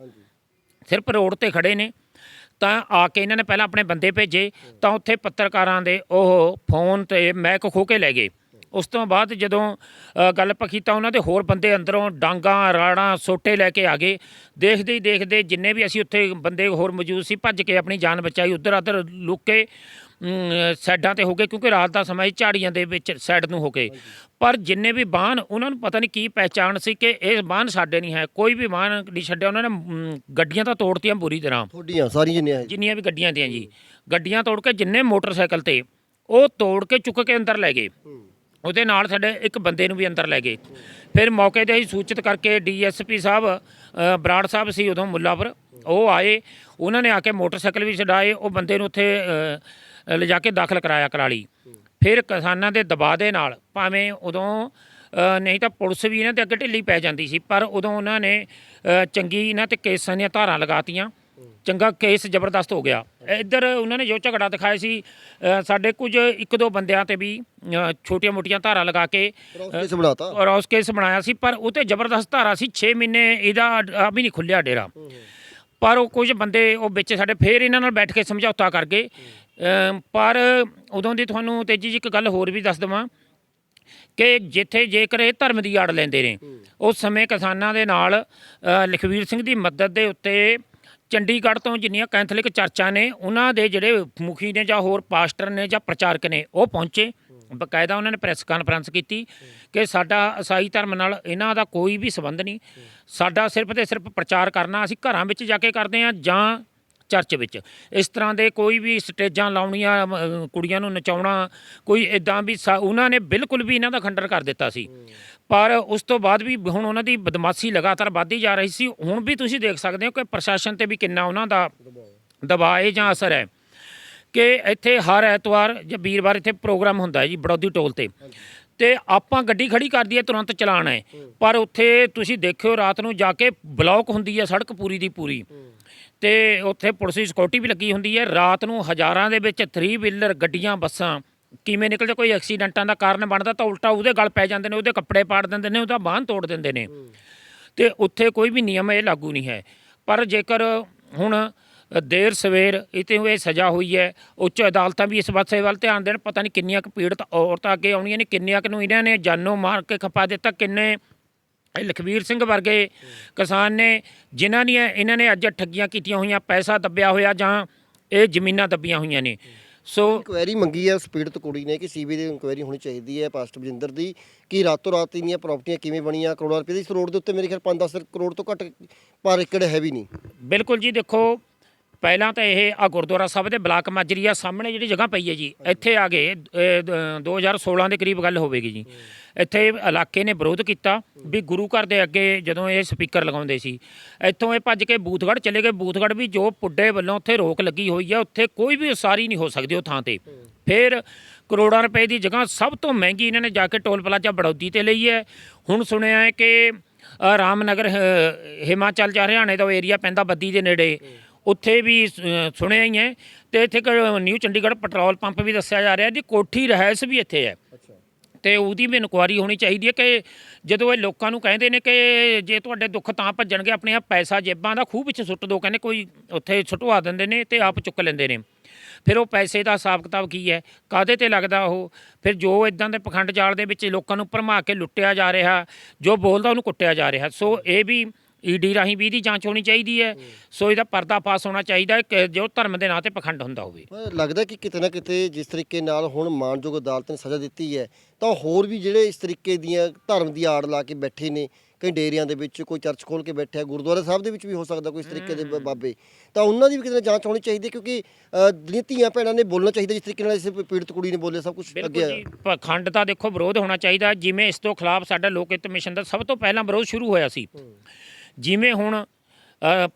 ਸਿਰਫ ਰੋਡ ਤੇ ਖੜੇ ਨੇ। ਤਾਂ ਆ ਕੇ ਇਹਨਾਂ ਨੇ ਪਹਿਲਾਂ ਆਪਣੇ ਬੰਦੇ ਭੇਜੇ ਤਾਂ ਉੱਥੇ ਪੱਤਰਕਾਰਾਂ ਦੇ ਉਹ ਫੋਨ ਤੇ ਮੈਕ ਖੋ ਕੇ ਲੈ ਗਏ। ਉਸ ਤੋਂ ਬਾਅਦ ਜਦੋਂ ਅ, ਗੱਲ ਪੱਕੀ ਤਾਂ ਉਹਨਾਂ ਦੇ ਹੋਰ ਬੰਦੇ ਅੰਦਰੋਂ ਡਾਂਗਾ ਰਾੜਾਂ ਸੋਟੇ ਲੈ ਕੇ ਆ ਗਏ। ਦੇਖਦੇ ਹੀ ਦੇਖਦੇ ਜਿੰਨੇ ਵੀ ਅਸੀਂ ਉੱਥੇ ਬੰਦੇ ਹੋਰ ਮੌਜੂਦ ਸੀ ਭੱਜ ਕੇ ਆਪਣੀ ਜਾਨ ਬਚਾਈ ਉੱਧਰ ਉੱਧਰ ਲੁੱਕ ਕੇ ਸਾਈਡਾਂ ਤੇ ਹੋ ਗਏ ਕਿਉਂਕਿ ਰਾਤ ਦਾ ਸਮਾਂ ਸੀ ਝਾੜੀਆਂ ਦੇ ਵਿੱਚ ਸਾਈਡ ਨੂੰ ਹੋ ਕੇ। ਪਰ ਜਿੰਨੇ ਵੀ ਬਾਹਨ ਉਹਨਾਂ ਨੂੰ ਪਤਾ ਨਹੀਂ ਕੀ ਪਹਿਚਾਣ ਸੀ ਕਿ ਇਹ ਬਾਹਨ ਸਾਡੇ ਨਹੀਂ ਹੈ। ਕੋਈ ਵੀ ਬਾਹਨ ਨਹੀਂ ਛੱਡਿਆ ਉਹਨਾਂ ਨੇ ਗੱਡੀਆਂ ਤਾਂ ਤੋੜਤੀਆਂ ਬੁਰੀ ਤਰ੍ਹਾਂ। ਤੁਹਾਡੀਆਂ ਸਾਰੀਆਂ ਜਿੰਨੀਆਂ ਹੈ। ਜਿੰਨੀਆਂ ਵੀ ਗੱਡੀਆਂ ਤੀਆਂ ਜੀ। ਗੱਡੀਆਂ ਤੋੜ ਕੇ ਜਿੰਨੇ ਮੋਟਰਸਾਈਕਲ ਤੇ ਉਹ ਤੋੜ ਕੇ ਚੁੱਕ ਕੇ ਅੰਦਰ ਲੈ ਗਏ। ਉਹਦੇ ਨਾਲ ਸਾਡੇ ਇੱਕ ਬੰਦੇ ਨੂੰ ਵੀ ਅੰਦਰ ਲੈ ਗਏ। ਫਿਰ ਮੌਕੇ ਤੇ ਹੀ ਸੂਚਿਤ ਕਰਕੇ ਡੀਐਸਪੀ ਸਾਹਿਬ ਅ, ਬਰਾੜ ਸਾਹਿਬ ਸੀ ਉਦੋਂ ਮੁੱਲਾਪੁਰ। ਉਹ ਆਏ। ਉਹਨਾਂ ਨੇ ਆ ਕੇ ਮੋਟਰਸਾਈਕਲ ਵੀ ਛਡਾਏ। ਉਹ ਬੰਦੇ ਨੂੰ ਉੱਥੇ ਅ, ਲਿਜਾ ਕੇ ਦਾਖਲ ਕਰਾਇਆ ਕਰਾਲੀ। ਫਿਰ ਕਿਸਾਨਾਂ ਦੇ ਦਬਾਅ ਦੇ ਨਾਲ ਭਾਵੇਂ ਉਦੋਂ ਨਹੀਂ ਤਾਂ ਪੁਲਿਸ ਵੀ ਇਹਨਾਂ ਦੇ ਅੱਗੇ ਢਿੱਲੀ ਪੈ ਜਾਂਦੀ ਸੀ ਪਰ ਉਦੋਂ ਉਹਨਾਂ ਨੇ ਚੰਗੀ ਇਹਨਾਂ ਤੇ ਕੇਸਾਂ ਦੀਆਂ ਧਾਰਾਂ ਲਗਾਤੀਆਂ। ਚੰਗਾ ਕੇਸ ਜ਼ਬਰਦਸਤ ਹੋ ਗਿਆ। ਇੱਧਰ ਉਹਨਾਂ ਨੇ ਜੋ ਝਗੜਾ ਦਿਖਾਇਆ ਸੀ ਸਾਡੇ ਕੁਝ ਇੱਕ ਦੋ ਬੰਦਿਆਂ ਤੇ ਵੀ ਛੋਟੀਆਂ ਮੋਟੀਆਂ ਧਾਰਾਂ ਲਗਾ ਕੇ ਕੇਸ ਬਣਾਤਾ? ਰੌਸ ਕੇਸ ਬਣਾਇਆ ਸੀ ਪਰ ਉਹ ਤੇ ਜ਼ਬਰਦਸਤ ਧਾਰਾ ਸੀ 6 ਮਹੀਨੇ ਇਹਦਾ ਆ ਵੀ ਨਹੀਂ ਖੁੱਲਿਆ ਡੇਰਾ। ਪਰ ਉਹ ਕੁਝ ਬੰਦੇ ਉਹ ਵਿੱਚ ਸਾਡੇ ਫੇਰ ਇਹਨਾਂ ਨਾਲ ਬੈਠ ਕੇ ਸਮਝੌਤਾ ਕਰ ਗਏ ਅਮ ਪਰ ਉਦੋਂ ਦੀ ਤੁਹਾਨੂੰ ਤੇਜੀ ਜੀ ਇੱਕ ਗੱਲ ਹੋਰ ਵੀ ਦੱਸ ਦਵਾਂ ਕਿ ਜਿੱਥੇ ਜੇਕਰ ਇਹ ਧਰਮ ਦੀ ਆੜ ਲੈਂਦੇ ਨੇ ਉਸ ਸਮੇਂ ਕਿਸਾਨਾਂ ਦੇ ਨਾਲ ਲਖਵੀਰ ਸਿੰਘ ਦੀ ਮਦਦ ਦੇ ਉੱਤੇ ਚੰਡੀਗੜ੍ਹ ਤੋਂ ਜਿੰਨੀਆਂ ਕੈਥੋਲਿਕ ਚਰਚਾਂ ਨੇ ਉਹਨਾਂ ਦੇ ਜਿਹੜੇ ਮੁਖੀ ਨੇ ਜਾਂ ਹੋਰ ਪਾਸਟਰ ਨੇ ਜਾਂ ਪ੍ਰਚਾਰਕ ਨੇ ਉਹ ਪਹੁੰਚੇ। ਬਕਾਇਦਾ ਉਹਨਾਂ ਨੇ ਪ੍ਰੈਸ ਕਾਨਫਰੰਸ ਕੀਤੀ ਕਿ ਸਾਡਾ ਈਸਾਈ ਧਰਮ ਨਾਲ ਇਹਨਾਂ ਦਾ ਕੋਈ ਵੀ ਸੰਬੰਧ ਨਹੀਂ। ਸਾਡਾ ਸਿਰਫ ਤੇ ਸਿਰਫ ਪ੍ਰਚਾਰ ਕਰਨਾ ਅਸੀਂ ਘਰਾਂ ਵਿੱਚ ਜਾ ਕੇ ਕਰਦੇ ਹਾਂ ਜਾਂ ਚਰਚ ਵਿੱਚ। ਇਸ ਤਰ੍ਹਾਂ ਦੇ ਕੋਈ ਵੀ ਸਟੇਜਾਂ ਲਾਉਣੀਆਂ ਅਮ, ਕੁੜੀਆਂ ਨੂੰ ਨਚਾਉਣਾ ਕੋਈ ਇਦਾਂ ਵੀ ਸਾ- ਉਹਨਾਂ ਨੇ ਬਿਲਕੁਲ ਵੀ ਇਹਨਾਂ ਦਾ ਖੰਡਨ ਕਰ ਦਿੱਤਾ ਸੀ। ਪਰ ਉਸ ਤੋਂ ਬਾਅਦ ਵੀ ਹੁਣ ਉਹਨਾਂ ਦੀ ਬਦਮਾਸ਼ੀ ਲਗਾਤਾਰ ਵੱਧਦੀ ਜਾ ਰਹੀ ਸੀ। ਹੁਣ ਵੀ ਤੁਸੀਂ ਦੇਖ ਸਕਦੇ ਹੋ ਕਿ ਪ੍ਰਸ਼ਾਸਨ ਤੇ ਵੀ ਕਿੰਨਾ ਉਹਨਾਂ ਦਾ ਦਬਾਅ ਹੈ ਜਾਂ ਅਸਰ ਹੈ ਕਿ ਇੱਥੇ ਹਰ ਐਤਵਾਰ ਜਾਂ ਵੀਰਵਾਰ ਇੱਥੇ ਪ੍ਰੋਗਰਾਮ ਹੁੰਦਾ ਹੈ ਜੀ ਬੜੌਦੀ ਟੋਲ ਤੇ। ਤੇ ਆਪਾਂ ਗੱਡੀ ਖੜੀ ਕਰ ਦਈਏ ਤੁਰੰਤ ਚਲਾਣ ਹੈ। ਪਰ ਉੱਥੇ ਤੁਸੀਂ ਦੇਖਿਓ ਰਾਤ ਨੂੰ ਜਾ ਕੇ ਬਲੌਕ ਹੁੰਦੀ ਹੈ ਸੜਕ ਪੂਰੀ ਦੀ ਪੂਰੀ। ਤੇ ਉੱਥੇ ਪੁਲਿਸ ਦੀ ਸਿਕਿਉਰਿਟੀ ਵੀ ਲੱਗੀ ਹੁੰਦੀ ਹੈ। ਰਾਤ ਨੂੰ ਹਜ਼ਾਰਾਂ ਦੇ ਵਿੱਚ 3 ਵੀਲਰ ਗੱਡੀਆਂ, ਬੱਸਾਂ ਕਿਵੇਂ ਨਿਕਲਦੇ ਕੋਈ ਐਕਸੀਡੈਂਟਾਂ ਦਾ ਕਾਰਨ ਬਣਦਾ ਤਾਂ ਉਲਟਾ ਉਹਦੇ ਗਲ ਪੈ ਜਾਂਦੇ ਨੇ, ਉਹਦੇ ਕੱਪੜੇ ਪਾੜ ਦਿੰਦੇ ਨੇ, ਉਹਦਾ ਬਾਂਹ ਤੋੜ ਦਿੰਦੇ ਨੇ। ਤੇ ਉੱਥੇ ਕੋਈ ਵੀ ਨਿਯਮ ਇਹ ਲਾਗੂ ਨਹੀਂ ਹੈ। ਪਰ ਜੇਕਰ ਹੁਣ ਦੇਰ ਸਵੇਰ ਇਤੇ ਹੋਏ ਸਜ਼ਾ ਹੋਈ ਹੈ, ਉੱਚ ਅਦਾਲਤਾਂ ਵੀ ਇਸ ਪਾਸੇ ਵੱਲ ਧਿਆਨ ਦੇਣ, ਪਤਾ ਨਹੀਂ ਕਿੰਨੀਆਂ ਕੁ ਪੀੜਤ ਔਰਤਾਂ ਅੱਗੇ ਆਉਣੀਆਂ ਨੇ, ਕਿੰਨੀਆਂ ਕੁ ਨੂੰ ਇਹਨਾਂ ਨੇ ਜਾਨੋਂ ਮਾਰ ਕੇ ਖਪਾ ਦਿੱਤਾ, ਕਿੰਨੇ ਇਹ ਲਖਵੀਰ ਸਿੰਘ ਵਰਗੇ ਕਿਸਾਨ ਨੇ ਜਿਨ੍ਹਾਂ ਦੀਆਂ ਇਹਨਾਂ ਨੇ ਅੱਜ ਠੱਗੀਆਂ ਕੀਤੀਆਂ ਹੋਈਆਂ ਪੈਸਾ ਦੱਬਿਆ ਹੋਇਆ ਜਾਂ ਇਹ ਜ਼ਮੀਨਾਂ ਦੱਬੀਆਂ ਹੋਈਆਂ ਨੇ। ਸੋ ਇਨਕੁਆਇਰੀ ਮੰਗੀ ਹੈ ਪੀੜਤ ਕੁੜੀ ਨੇ ਕਿ ਸੀਬੀ ਦੀ ਇਨਕੁਆਇਰੀ ਹੋਣੀ ਚਾਹੀਦੀ ਹੈ ਪਾਸਟਰ ਬਜਿੰਦਰ ਦੀ ਕਿ ਰਾਤੋਂ ਰਾਤ ਇੰਨੀਆਂ ਪ੍ਰਾਪਰਟੀਆਂ ਕਿਵੇਂ ਬਣੀਆਂ ਕਰੋੜਾਂ ਰੁਪਏ ਦੀ ਇਸ ਰੋਡ ਦੇ ਉੱਤੇ ਮੇਰੇ ਖਿਆਲ 5-10 ਕਰੋੜ ਤੋਂ ਘੱਟ ਪਰ ਏਕੜ ਹੈ ਵੀ ਨਹੀਂ। ਬਿਲਕੁਲ ਜੀ ਦੇਖੋ ਪਹਿਲਾਂ ਤਾਂ ਇਹ ਆ ਗੁਰਦੁਆਰਾ ਸਾਹਿਬ ਦੇ ਬਲਾਕ ਮਾਜਰੀ ਆ ਸਾਹਮਣੇ ਜਿਹੜੀ ਜਗ੍ਹਾ ਪਈ ਹੈ ਜੀ ਇੱਥੇ ਆ ਗਏ ਇਹ ਦ- 2016 ਦੇ ਕਰੀਬ ਗੱਲ ਹੋਵੇਗੀ ਜੀ। ਇੱਥੇ ਇਲਾਕੇ ਨੇ ਵਿਰੋਧ ਕੀਤਾ ਵੀ ਗੁਰੂ ਘਰ ਦੇ ਅੱਗੇ ਜਦੋਂ ਇਹ ਸਪੀਕਰ ਲਗਾਉਂਦੇ ਸੀ ਇੱਥੋਂ ਇਹ ਭੱਜ ਕੇ ਬੂਥਗੜ੍ਹ ਚਲੇ ਗਏ। ਬੂਥਗੜ੍ਹ ਵੀ ਜੋ ਪੁੱਡੇ ਵੱਲੋਂ ਉੱਥੇ ਰੋਕ ਲੱਗੀ ਹੋਈ ਆ ਉੱਥੇ ਕੋਈ ਵੀ ਉਸਾਰੀ ਨਹੀਂ ਹੋ ਸਕਦੀ ਉਹ ਥਾਂ ਤੇ। ਫਿਰ ਕਰੋੜਾਂ ਰੁਪਏ ਦੀ ਜਗ੍ਹਾ ਸਭ ਤੋਂ ਮਹਿੰਗੀ ਇਹਨਾਂ ਨੇ ਜਾ ਕੇ ਟੋਲ ਪਲਾਜ਼ਾ ਬੜੌਦੀ ਤੇ ਲਈ ਹੈ। ਹੁਣ ਸੁਣਿਆ ਹੈ ਕਿ ਰਾਮਨਗਰ ਹ- ਹਿਮਾਚਲ ਜਾਂ ਹਰਿਆਣੇ ਦਾ ਏਰੀਆ ਪੈਂਦਾ ਬੱਦੀ ਦੇ ਨੇੜੇ। ਉੱਥੇ ਵੀ ਸੁਣਿਆ ਹੀ ਹੈ। ਤੇ ਇੱਥੇ ਕ- ਨਿਊ ਚੰਡੀਗੜ੍ਹ ਪੈਟਰੋਲ ਪੰਪ ਵੀ ਦੱਸਿਆ ਜਾ ਰਿਹਾ ਜੀ ਕੋਠੀ ਰਹਿਸ ਵੀ ਇੱਥੇ ਹੈ। ਤੇ ਉਹਦੀ ਵੀ ਇਨਕੁਆਰੀ ਹੋਣੀ ਚਾਹੀਦੀ ਹੈ ਕਿ ਜਦੋਂ ਇਹ ਲੋਕਾਂ ਨੂੰ ਕਹਿੰਦੇ ਨੇ ਕਿ ਜੇ ਤੁਹਾਡੇ ਦੁੱਖ ਤਾਂ ਭੱਜਣਗੇ ਆਪਣੇ ਆਪ ਪੈਸਾ ਜੇਬਾਂ ਦਾ ਖੂਹ ਵਿੱਚ ਸੁੱਟ ਦੋ ਕਹਿੰਦੇ ਕੋਈ ਉੱਥੇ ਸੁੱਟਵਾ ਦਿੰਦੇ ਨੇ ਤੇ ਆਪ ਚੁੱਕ ਲੈਂਦੇ ਨੇ। ਫਿਰ ਉਹ ਪੈਸੇ ਦਾ ਹਿਸਾਬ ਕਿਤਾਬ ਕੀ ਹੈ? ਕਾਦੇ ਤੇ ਲੱਗਦਾ ਉਹ? ਫਿਰ ਜੋ ਇਦਾਂ ਦੇ ਪਖੰਡ ਜਾਲ ਦੇ ਵਿੱਚ ਲੋਕਾਂ ਨੂੰ ਭਰਮਾ ਕੇ ਲੁੱਟਿਆ ਜਾ ਰਿਹਾ ਜੋ ਬੋਲਦਾ ਉਹਨੂੰ ਕੁੱਟਿਆ ਜਾ ਰਿਹਾ। ਸੋ ਇਹ ਵੀ ਈਡੀ ਰਾਹੀਂ ਵੀ ਇਹਦੀ ਜਾਂਚ ਹੋਣੀ ਚਾਹੀਦੀ ਹੈ। ਸੋ ਇਹਦਾ ਪਰਦਾ ਪਾਸ ਹੋਣਾ ਚਾਹੀਦਾ ਹੈ ਕਿ ਜੋ ਧਰਮ ਦੇ ਨਾਂ ਤੇ ਪਖੰਡ ਹੁੰਦਾ ਹੋਵੇ। ਲੱਗਦਾ ਕਿ ਕਿਤੇ ਨਾ ਕਿਤੇ ਜਿਸ ਤਰੀਕੇ ਨਾਲ ਹੁਣ ਮਾਨਯੋਗ ਅਦਾਲਤ ਨੇ ਸਜ਼ਾ ਦਿੱਤੀ ਹੈ ਤਾਂ ਹੋਰ ਵੀ ਜਿਹੜੇ ਇਸ ਤਰੀਕੇ ਦੀਆਂ ਧਰਮ ਦੀ ਆੜ ਲਾ ਕੇ ਬੈਠੇ ਨੇ ਕਈ ਡੇਰਿਆਂ ਦੇ ਵਿੱਚ ਕੋਈ ਚਰਚ ਖੋਲ ਕੇ ਬੈਠਾ ਗੁਰਦੁਆਰਾ ਸਾਹਿਬ ਦੇ ਵਿੱਚ ਵੀ ਹੋ ਸਕਦਾ ਕੋਈ ਇਸ ਤਰੀਕੇ ਦੇ ਬਾਬੇ। ਤਾਂ ਉਹਨਾਂ ਦੀ ਵੀ ਕਿਤੇ ਨਾ ਜਾਂਚ ਹੋਣੀ ਚਾਹੀਦੀ ਹੈ ਕਿਉਂਕਿ ਜਿਹੜੀਆਂ ਧੀਆਂ ਭੈਣਾਂ ਨੇ ਬੋਲਣਾ ਚਾਹੀਦਾ ਜਿਸ ਤਰੀਕੇ ਨਾਲ ਇਸ ਪੀੜਤ ਕੁੜੀ ਨੇ ਬੋਲਿਆ ਸਭ ਕੁਝ ਅੱਗੇ ਪਖੰਡ ਦਾ ਦੇਖੋ ਵਿਰੋਧ ਹੋਣਾ ਚਾਹੀਦਾ ਜਿਵੇਂ ਇਸ ਤੋਂ ਖਿਲਾਫ ਸਾਡਾ ਲੋਕ ਹਿੱਤ ਮਿਸ਼ਨ ਦਾ ਸਭ ਤੋਂ ਪਹਿਲਾਂ ਵਿਰੋਧ ਸ਼ੁਰੂ ਹੋਇਆ ਸੀ। ਜਿਵੇਂ ਹੁਣ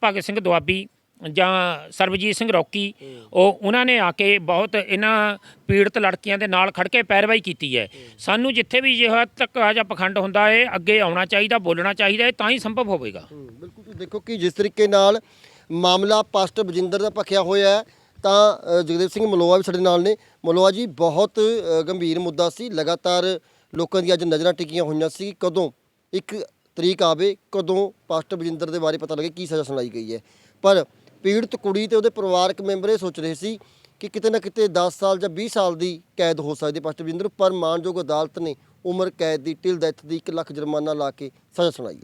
ਭਗਤ ਸਿੰਘ ਦੁਆਬੀ ਜਾਂ ਸਰਬਜੀਤ ਸਿੰਘ ਰੌਕੀ ਉਹ ਉਹਨਾਂ ਨੇ ਆ ਕੇ ਬਹੁਤ ਇਹਨਾਂ ਪੀੜਤ ਲੜਕੀਆਂ ਦੇ ਨਾਲ ਖੜ ਕੇ ਪੈਰਵਾਈ ਕੀਤੀ ਹੈ। ਸਾਨੂੰ ਜਿੱਥੇ ਵੀ ਜਿਹੜਾ ਤੱਕ ਆ ਜਾਂ ਪਖੰਡ ਹੁੰਦਾ ਹੈ ਅੱਗੇ ਆਉਣਾ ਚਾਹੀਦਾ ਬੋਲਣਾ ਚਾਹੀਦਾ ਹੈ ਤਾਂ ਹੀ ਸੰਭਵ ਹੋਵੇਗਾ। ਬਿਲਕੁਲ। ਤੁਸੀਂ ਦੇਖੋ ਕਿ ਜਿਸ ਤਰੀਕੇ ਨਾਲ ਮਾਮਲਾ ਪਾਸਟਰ ਬਜਿੰਦਰ ਦਾ ਭਖਿਆ ਹੋਇਆ ਹੈ ਤਾਂ ਜਗਦੇਵ ਸਿੰਘ ਮਲੋਆ ਵੀ ਸਾਡੇ ਨਾਲ ਨੇ। ਮਲੋਆ ਜੀ ਬਹੁਤ ਗੰਭੀਰ ਮੁੱਦਾ ਸੀ। ਲਗਾਤਾਰ ਲੋਕਾਂ ਦੀ ਅੱਜ ਨਜ਼ਰਾਂ ਟਿਕੀਆਂ ਹੋਈਆਂ ਸੀ। ਕਦੋਂ? ਇੱਕ ਤਰੀਕ ਆਵੇ ਕਦੋਂ ਪਾਸਟਰ ਬਜਿੰਦਰ ਦੇ ਬਾਰੇ ਪਤਾ ਲੱਗੇ ਕੀ ਸਜ਼ਾ ਸੁਣਾਈ ਗਈ ਹੈ। ਪਰ ਪੀੜਤ ਕੁੜੀ ਤੇ ਉਹਦੇ ਪਰਿਵਾਰਕ ਮੈਂਬਰ ਇਹ ਸੋਚ ਰਹੇ ਸੀ ਕਿ ਕਿਤੇ ਨਾ ਕਿਤੇ 10 ਸਾਲ ਜਾਂ 20 ਸਾਲ ਦੀ ਕੈਦ ਹੋ ਸਕਦੀ ਪਾਸਟਰ ਬਜਿੰਦਰ ਨੂੰ, ਪਰ ਮਾਨਯੋਗ ਅਦਾਲਤ ਨੇ ਉਮਰ ਕੈਦ ਦੀ ਟਿਲ ਡੈਥ ਦੀ 1 ਲੱਖ ਜੁਰਮਾਨਾ ਲਾ ਕੇ ਸਜ਼ਾ ਸੁਣਾਈ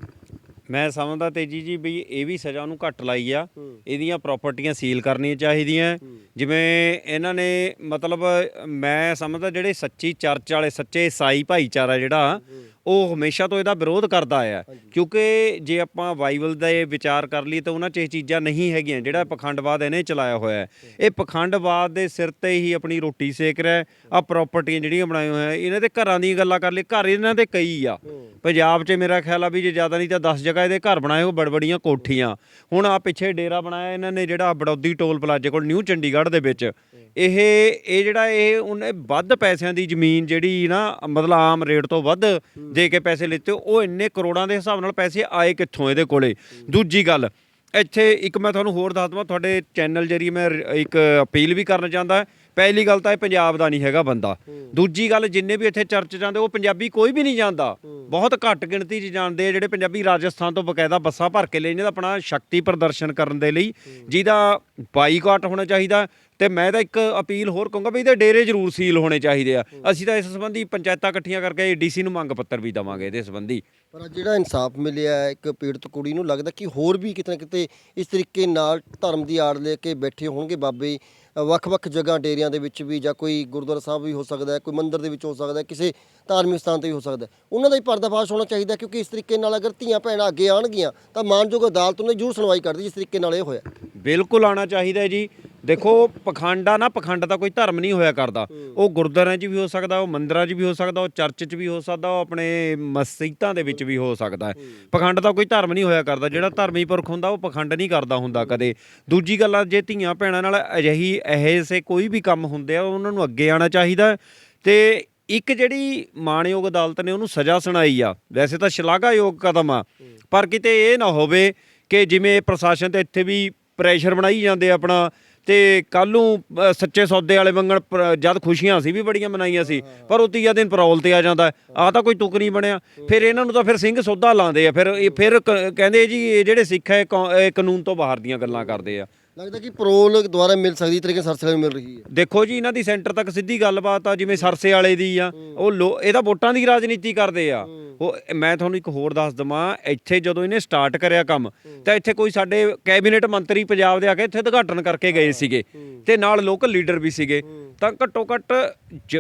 ਮੈਂ ਸਮਝਦਾ ਤੇਜੀ ਜੀ ਵੀ ਇਹ ਵੀ ਸਜ਼ਾ ਉਹਨੂੰ ਘੱਟ ਲਾਈ ਆ। ਇਹਦੀਆਂ ਪ੍ਰਾਪਰਟੀਆਂ ਸੀਲ ਕਰਨੀਆਂ ਚਾਹੀਦੀਆਂ। ਜਿਵੇਂ ਇਹਨਾਂ ਨੇ ਮਤਲਬ ਮੈਂ ਸਮਝਦਾ ਜਿਹੜੇ ਸੱਚੀ ਚਰਚ ਵਾਲੇ ਸੱਚੇ ਈਸਾਈ ਭਾਈਚਾਰਾ ਜਿਹੜਾ ਉਹ ਹਮੇਸ਼ਾ ਤੋਂ ਇਹਦਾ ਵਿਰੋਧ ਕਰਦਾ ਆਇਆ ਕਿਉਂਕਿ ਜੇ ਆਪਾਂ ਬਾਈਬਲ ਦਾ ਇਹ ਵਿਚਾਰ ਕਰ ਲਈ ਤਾਂ ਉਹਨਾਂ 'ਚ ਇਹ ਚੀਜ਼ਾਂ ਨਹੀਂ ਹੈਗੀਆਂ ਜਿਹੜਾ ਪਖੰਡਵਾਦ ਇਹਨੇ ਚਲਾਇਆ ਹੋਇਆ ਹੈ। ਇਹ ਪਖੰਡਵਾਦ ਦੇ ਸਿਰ ਤੇ ਹੀ ਆਪਣੀ ਰੋਟੀ ਸੇਕ ਰਿਹਾ ਆ ਪ੍ਰਾਪਰਟੀਆਂ ਜਿਹੜੀਆਂ ਬਣਾਈਆਂ ਹੋਈਆਂ ਇਹਨਾਂ ਦੇ ਘਰਾਂ ਦੀਆਂ ਗੱਲਾਂ ਕਰ ਲਈ ਘਰ ਇਹਨਾਂ ਦੇ ਕਈ ਆ। ਪੰਜਾਬ 'ਚ ਮੇਰਾ ਖਿਆਲ ਆ ਵੀ ਜੇ ਜ਼ਿਆਦਾ ਨਹੀਂ ਤਾਂ 10 ਜਗ੍ਹਾ ਇਹਦੇ ਘਰ ਬਣਾਏ ਉਹ ਬੜਬੜੀਆਂ ਕੋਠੀਆਂ। ਹੁਣ ਆ ਪਿੱਛੇ ਡੇਰਾ ਬਣਾਇਆ ਇਹਨਾਂ ਨੇ ਜਿਹੜਾ ਬੜੌਦੀ ਟੋਲ ਪਲਾਜ਼ੇ ਕੋਲ ਨਿਊ ਚੰਡੀਗੜ੍ਹ ਦੇ ਵਿੱਚ। ਇਹ ਇਹ ਜਿਹੜਾ ਇਹ ਉਹਨੇ ਵੱਧ ਪੈਸਿਆਂ ਦੀ ਜ਼ਮੀਨ ਜਿਹੜੀ ਨਾ ਮਤਲਬ ਆਮ ਰੇਟ ਤੋਂ ਵੱਧ ਦੇ ਕੇ ਪੈਸੇ ਲਿੱਤੇ ਉਹ ਇੰਨੇ ਕਰੋੜਾਂ ਦੇ ਹਿਸਾਬ ਨਾਲ ਪੈਸੇ ਆਏ ਕਿੱਥੋਂ ਇਹਦੇ ਕੋਲੇ? ਦੂਜੀ ਗੱਲ ਇੱਥੇ ਇੱਕ ਮੈਂ ਤੁਹਾਨੂੰ ਹੋਰ ਦੱਸ ਦਵਾਂ ਤੁਹਾਡੇ ਚੈਨਲ ਜਰੀਏ ਮੈਂ ਇੱਕ ਅਪੀਲ ਵੀ ਕਰਨਾ ਚਾਹੁੰਦਾ ਪਹਿਲੀ ਗੱਲ ਤਾਂ ਇਹ ਪੰਜਾਬ ਦਾ ਨਹੀਂ ਹੈਗਾ ਬੰਦਾ। ਦੂਜੀ ਗੱਲ ਜਿੰਨੇ ਵੀ ਇੱਥੇ ਚਰਚ ਜਾਂਦੇ ਉਹ ਪੰਜਾਬੀ ਕੋਈ ਵੀ ਨਹੀਂ ਜਾਣਦਾ ਬਹੁਤ ਘੱਟ ਗਿਣਤੀ 'ਚ ਜਾਣਦੇ ਆ ਜਿਹੜੇ ਪੰਜਾਬੀ ਰਾਜਸਥਾਨ ਤੋਂ ਬਕਾਇਦਾ ਬੱਸਾਂ ਭਰ ਕੇ ਲੈ ਜਾਂਦੇ ਆਪਣਾ ਸ਼ਕਤੀ ਪ੍ਰਦਰਸ਼ਨ ਕਰਨ ਦੇ ਲਈ। ਜਿਹਦਾ ਬਾਈਕਾਟ ਹੋਣਾ ਚਾਹੀਦਾ ਤੇ ਮੈਂ ਤਾਂ ਇੱਕ ਅਪੀਲ ਹੋਰ ਕਹੂੰਗਾ ਵੀ ਇਹਦੇ ਡੇਰੇ ਜ਼ਰੂਰ ਸੀਲ ਹੋਣੇ ਚਾਹੀਦੇ ਆ। ਅਸੀਂ ਤਾਂ ਇਸ ਸੰਬੰਧੀ ਪੰਚਾਇਤਾਂ ਇਕੱਠੀਆਂ ਕਰਕੇ ਡੀਸੀ ਨੂੰ ਮੰਗ ਪੱਤਰ ਵੀ ਦਵਾਂਗੇ ਇਹਦੇ ਸੰਬੰਧੀ। ਪਰ ਅੱਜ ਜਿਹੜਾ ਇਨਸਾਫ ਮਿਲਿਆ ਹੈ, ਇੱਕ ਪੀੜਤ ਕੁੜੀ ਨੂੰ ਲੱਗਦਾ ਕਿ ਹੋਰ ਵੀ ਕਿਤੇ ਨਾ ਕਿਤੇ ਇਸ ਤਰੀਕੇ ਨਾਲ ਧਰਮ ਦੀ ਆੜ ਲੈ ਕੇ ਬੈਠੇ ਹੋਣਗੇ ਬਾਬੇ। ਵੱਖ-ਵੱਖ ਜਗ੍ਹਾ ਡੇਰਿਆਂ ਦੇ ਵਿੱਚ ਵੀ ਜਾਂ ਕੋਈ ਗੁਰਦੁਆਰਾ ਸਾਹਿਬ ਵੀ ਹੋ ਸਕਦਾ ਹੈ, ਕੋਈ ਮੰਦਿਰ ਦੇ ਵਿੱਚ ਹੋ ਸਕਦਾ ਹੈ, ਕਿਸੇ ਧਾਰਮਿਕ ਸਥਾਨ ਤੇ ਵੀ ਹੋ ਸਕਦਾ ਹੈ। ਉਹਨਾਂ ਦਾ ਹੀ ਪਰਦਾਫਾਸ਼ ਹੋਣਾ ਚਾਹੀਦਾ ਕਿਉਂਕਿ ਇਸ ਤਰੀਕੇ ਨਾਲ ਅਗਰ ਧੀਆਂ ਭੈਣਾਂ ਅੱਗੇ ਆਣਗੀਆਂ ਤਾਂ ਮਾਨਯੋਗ ਅਦਾਲਤ ਨੇ ਜ਼ਰੂਰ ਸੁਣਵਾਈ ਕਰਦੀ ਜਿਸ ਤਰੀਕੇ ਨਾਲ ਇਹ ਹੋਇਆ। ਬਿਲਕੁਲ ਆਣਾ ਚਾਹੀਦਾ ਜੀ। ਦੇਖੋ, ਪਖੰਡਾ ਨਾ, ਪਖੰਡ ਦਾ ਕੋਈ ਧਰਮ ਨਹੀਂ ਹੋਇਆ ਕਰਦਾ। ਉਹ ਗੁਰਦੁਆਰਿਆਂ 'ਚ ਵੀ ਹੋ ਸਕਦਾ, ਉਹ ਮੰਦਿਰਾਂ 'ਚ ਵੀ ਹੋ ਸਕਦਾ, ਉਹ ਚਰਚ 'ਚ ਵੀ ਹੋ ਸਕਦਾ, ਉਹ ਆਪਣੇ ਮਸਜਿਦਾਂ ਦੇ ਵਿੱਚ ਵੀ ਹੋ ਸਕਦਾ ਹੈ। ਪਖੰਡ ਦਾ ਕੋਈ ਧਰਮ ਨਹੀਂ ਹੋਇਆ ਕਰਦਾ। ਜਿਹੜਾ ਧਰਮੀ ਪੁਰਖ ਹੁੰਦਾ ਉਹ ਪਖੰਡ ਨਹੀਂ ਕਰਦਾ ਹੁੰਦਾ ਕਦੇ। ਦੂਜੀ ਗੱਲ ਆ ਜੇ ਧੀਆਂ ਭੈਣਾਂ ਨਾਲ ਅਜਿਹੀ ਇਹੋ ਕੋਈ ਵੀ ਕੰਮ ਹੁੰਦੇ ਆ ਉਹਨਾਂ ਨੂੰ ਅੱਗੇ ਆਣਾ ਚਾਹੀਦਾ ਤੇ ਇੱਕ ਜਿਹੜੀ ਮਾਣਯੋਗ ਅਦਾਲਤ ਨੇ ਉਹਨੂੰ ਸਜ਼ਾ ਸੁਣਾਈ ਆ ਵੈਸੇ ਤਾਂ ਸ਼ਲਾਘਾਯੋਗ ਕਦਮ ਆ ਪਰ ਕਿਤੇ ਇਹ ਨਾ ਹੋਵੇ ਕਿ ਜਿਵੇਂ ਪ੍ਰਸ਼ਾਸਨ ਤੇ ਇੱਥੇ ਵੀ ਪ੍ਰੈਸ਼ਰ ਬਣਾਈ ਜਾਂਦੇ ਆਪਣਾ ਤੇ ਕੱਲ ਨੂੰ ਅ, ਸੱਚੇ ਸੌਦੇ ਵਾਲੇ ਮੰਗਣ ਜਦ ਖੁਸ਼ੀਆਂ ਸੀ ਵੀ ਬੜੀਆਂ ਮਨਾਈਆਂ ਸੀ ਪਰ ਉਹ ਤੀਆ ਦਿਨ ਪਰੌਲ ਤੇ ਆ ਜਾਂਦਾ। ਆ ਤਾਂ ਕੋਈ ਤੁਕ ਨਹੀਂ ਬਣਿਆ। ਫਿਰ ਇਹਨਾਂ ਨੂੰ ਤਾਂ ਫਿਰ ਸਿੰਘ ਸੌਦਾ ਲਾਉਂਦੇ ਆ। ਫਿਰ ਇਹ ਫਿਰ ਕ- ਕਹਿੰਦੇ ਜੀ ਇਹ ਜਿਹੜੇ ਸਿੱਖ ਹੈ ਕੌ- ਇਹ ਕਾਨੂੰਨ ਤੋਂ ਬਾਹਰ ਦੀਆਂ ਗੱਲਾਂ ਕਰਦੇ ਆ। ਲੱਗਦਾ ਕਿ ਪਰੋਲ ਦੁਆਰਾ ਮਿਲ ਸਕਦੀ ਤਰੀਕੇ ਸਰਸਲੇ ਨੂੰ ਮਿਲ ਰਹੀ ਹੈ। ਦੇਖੋ ਜੀ ਇਹਨਾਂ ਦੀ ਸੈਂਟਰ ਤੱਕ ਸਿੱਧੀ ਗੱਲਬਾਤ ਆ ਜਿਵੇਂ ਸਰਸੇ ਵਾਲੇ ਦੀ ਆ ਉਹ ਲੋ- ਇਹਦਾ ਵੋਟਾਂ ਦੀ ਰਾਜਨੀਤੀ ਕਰਦੇ ਆ। ਉਹ ਮੈਂ ਤੁਹਾਨੂੰ ਇੱਕ ਹੋਰ ਦੱਸ ਦਵਾਂ ਇੱਥੇ ਜਦੋਂ ਇਹਨੇ ਸਟਾਰਟ ਕਰਿਆ ਕੰਮ ਤਾਂ ਇੱਥੇ ਕੋਈ ਸਾਡੇ ਕੈਬਨਿਟ ਮੰਤਰੀ ਪੰਜਾਬ ਦੇ ਆ ਕੇ ਇੱਥੇ ਉਦਘਾਟਨ ਕਰਕੇ ਗਏ ਸੀਗੇ ਤੇ ਨਾਲ ਲੋਕਲ ਲੀਡਰ ਵੀ ਸੀਗੇ। ਤਾਂ ਘੱਟੋ ਘੱਟ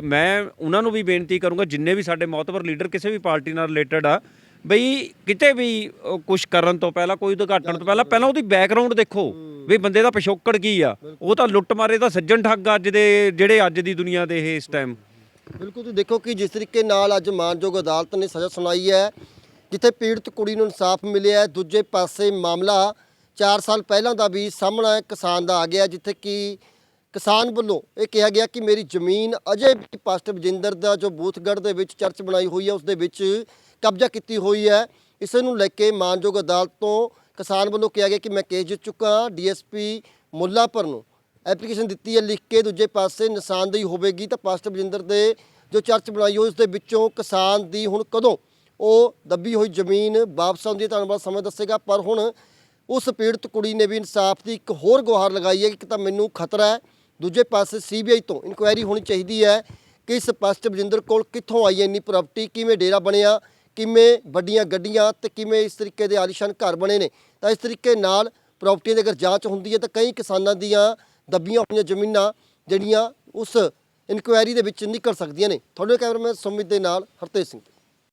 ਮੈਂ ਉਹਨਾਂ ਨੂੰ ਵੀ ਬੇਨਤੀ ਕਰੂੰਗਾ ਜਿੰਨੇ ਵੀ ਸਾਡੇ ਮੌਤਬਰ ਲੀਡਰ ਕਿਸੇ ਵੀ ਪਾਰਟੀ ਨਾਲ ਰਿਲੇਟਡ ਆ ਬਈ ਕਿਤੇ ਵੀ ਕੁਝ ਕਰਨ ਤੋਂ ਪਹਿਲਾਂ ਕੋਈ ਉਦਘਾਟਨ ਤੋਂ ਪਹਿਲਾਂ ਪਹਿਲਾਂ ਉਹਦੀ ਬੈਕਗ੍ਰਾਉਂਡ ਦੇਖੋ ਵੀ ਬੰਦੇ ਦਾ ਪਿਛੋਕੜ ਕੀ ਆ? ਉਹ ਤਾਂ ਲੁੱਟ ਮਾਰੇ ਤਾਂ ਸੱਜਣ ਠੱਗ ਅੱਜ ਦੇ ਜਿਹੜੇ ਅੱਜ ਦੀ ਦੁਨੀਆ ਦੇ ਇਹ ਇਸ ਟਾਈਮ ਬਿਲਕੁਲ ਤੁਸੀਂ ਦੇਖੋ ਕਿ ਜਿਸ ਤਰੀਕੇ ਨਾਲ ਅੱਜ ਮਾਨਯੋਗ ਅਦਾਲਤ ਨੇ ਸਜ਼ਾ ਸੁਣਾਈ ਹੈ, ਜਿੱਥੇ ਪੀੜਤ ਕੁੜੀ ਨੂੰ ਇਨਸਾਫ ਮਿਲਿਆ ਹੈ, ਦੂਜੇ ਪਾਸੇ ਮਾਮਲਾ 4 ਸਾਲ ਪਹਿਲਾਂ ਦਾ ਵੀ ਸਾਹਮਣਾ ਕਿਸਾਨ ਦਾ ਆ ਗਿਆ, ਜਿੱਥੇ ਕਿ ਕਿਸਾਨ ਵੱਲੋਂ ਇਹ ਕਿਹਾ ਗਿਆ ਕਿ ਮੇਰੀ ਜ਼ਮੀਨ ਅਜੇ ਵੀ ਪਾਸਟਰ ਬਜਿੰਦਰ ਦਾ ਜੋ ਬੂਥਗੜ੍ਹ ਦੇ ਵਿੱਚ ਚਰਚ ਬਣਾਈ ਹੋਈ ਹੈ, ਉਸ ਦੇ ਵਿੱਚ ਕਬਜ਼ਾ ਕੀਤੀ ਹੋਈ ਹੈ। ਇਸ ਨੂੰ ਲੈ ਕੇ ਮਾਨਯੋਗ ਅਦਾਲਤ ਤੋਂ ਕਿਸਾਨ ਵੱਲੋਂ ਕਿਹਾ ਗਿਆ ਕਿ ਮੈਂ ਕੇਸ ਜਿੱਤ ਚੁੱਕਾ ਡੀਐਸਪੀ ਮੁੱਲਾਪਰ ਨੂੰ। ਐਪਲੀਕੇਸ਼ਨ ਦਿੱਤੀ ਹੈ ਲਿਖ ਕੇ ਦੂਜੇ ਪਾਸੇ ਨਿਸ਼ਾਨਦੇਹੀ ਹੋਵੇਗੀ ਤਾਂ ਪਾਸਟਰ ਬਜਿੰਦਰ ਦੇ ਜੋ ਚਰਚ ਬਣਾਈ ਹੋਈ, ਉਸ ਦੇ ਵਿੱਚੋਂ ਕਿਸਾਨ ਦੀ ਹੁਣ ਕਦੋਂ ਉਹ ਦੱਬੀ ਹੋਈ ਜ਼ਮੀਨ ਵਾਪਸ ਆਉਂਦੀ ਹੈ ਤੁਹਾਨੂੰ ਬੜਾ ਸਮਾਂ ਦੱਸੇਗਾ, ਪਰ ਹੁਣ ਉਸ ਪੀੜਤ ਕੁੜੀ ਨੇ ਵੀ ਇਨਸਾਫ ਦੀ ਇੱਕ ਹੋਰ ਗੁਹਾਰ ਲਗਾਈ ਹੈ ਕਿ ਤਾਂ ਮੈਨੂੰ ਖਤਰਾ ਹੈ, ਦੂਜੇ ਪਾਸੇ ਸੀਬੀਆਈ ਤੋਂ ਇਨਕੁਆਇਰੀ ਹੋਣੀ ਚਾਹੀਦੀ ਹੈ ਕਿ ਇਸ ਪਾਸਟਰ ਬਜਿੰਦਰ ਕੋਲ ਕਿੱਥੋਂ ਆਈ ਇੰਨੀ ਪ੍ਰਾਪਰਟੀ, ਕਿਵੇਂ ਡੇਰਾ ਬਣਿਆ, ਕਿਵੇਂ ਵੱਡੀਆਂ ਗੱਡੀਆਂ ਤੇ ਕਿਵੇਂ ਇਸ ਤਰੀਕੇ ਦੇ ਆਲੀਸ਼ਾਨ ਘਰ ਬਣੇ ਨੇ। ਤਾਂ ਇਸ ਤਰੀਕੇ ਨਾਲ ਪ੍ਰਾਪਰਟੀ ਦੀ ਅਗਰ ਜਾਂਚ ਹੁੰਦੀ ਹੈ ਤਾਂ ਕਈ ਕਿਸਾਨਾਂ ਦੀਆਂ ਦੱਬੀਆਂ ਹੋਈਆਂ ਜ਼ਮੀਨਾਂ ਜਿਹੜੀਆਂ ਉਸ ਇਨਕੁਆਇਰੀ ਦੇ ਵਿੱਚ ਨਿਕਲ ਸਕਦੀਆਂ ਨੇ। ਤੁਹਾਡੇ ਕੈਮਰਾਮੈਨ ਸੁਮਿਤ ਦੇ ਨਾਲ ਹਰਤੇਜ ਸਿੰਘ।